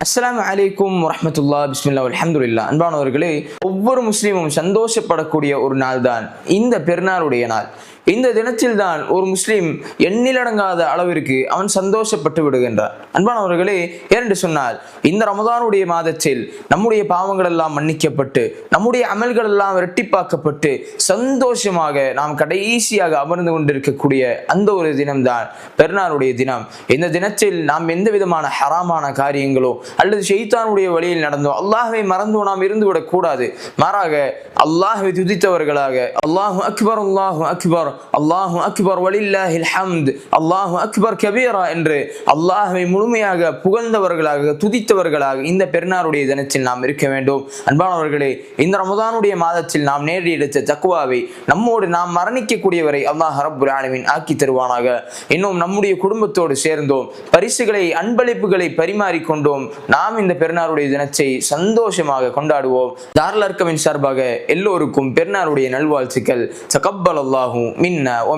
அஸ்லாம் அலைக்கும் வரமத்துல்லா பிஸ்மில்லா அலமதுல்லா அன்பானவர்களே ஒவ்வொரு முஸ்லீமும் சந்தோஷப்படக்கூடிய ஒரு நாள் தான் இந்த பெருநாளுடைய நாள். இந்த தினத்தில் தான் ஒரு முஸ்லீம் எண்ணிலடங்காத அளவிற்கு அவன் சந்தோஷப்பட்டு விடுகின்றான். அன்பானவர்களே ஏனென்று சொன்னால் இந்த ரமதானுடைய மாதத்தில் நம்முடைய பாவங்கள் எல்லாம் மன்னிக்கப்பட்டு நம்முடைய அமல்கள் எல்லாம் இரட்டிப்பாக்கப்பட்டு சந்தோஷமாக நாம் கடைசியாக அமர்ந்து கொண்டிருக்கக்கூடிய அந்த ஒரு தினம்தான் பெருநாளுடைய தினம். இந்த தினத்தில் நாம் எந்த விதமான ஹராமான காரியங்களோ அல்லது ஷெய்தானுடைய வழியில் நடந்தோ அல்லாஹை மறந்தோ நாம் இருந்துவிடக் கூடாது மாறாக அல்லாஹை துதித்தவர்களாக அல்லாஹு அக்பர் அல்லாஹு அக்பர் அல்லாஹு அக்பர் வலில்லாஹில் ஹம்த் அல்லாஹு அக்பர் கபீரா என்று அல்லாஹுவை முழுமையாக புகழ்ந்தவர்களாக துதித்தவர்களாக இந்த பெருநாருடைய தினத்தில் நாம் இருக்க வேண்டும். அன்பானவர்களே இந்த ரமதானுடைய மாதத்தில் நாம் நேரடி எடுத்த தக்குவாவை நம்மோடு நாம் மரணிக்கக்கூடியவரை அல்லாஹ் ரப்புல் ஆலமின் ஆக்கி தருவானாக. இன்னும் நம்முடைய குடும்பத்தோடு சேர்ந்தோம். பரிசுகளை அன்பளிப்புகளை பரிமாறிக்கொண்டோம் நாம் இந்த பெருநாருடைய தினத்தை சந்தோஷமாக கொண்டாடுவோம். தாரலர்க்கமின் சார்பாக எல்லோருக்கும் பெருநாருடைய நல்வாழ்த்துக்கள். தகப்பல் মিন্না ওয়া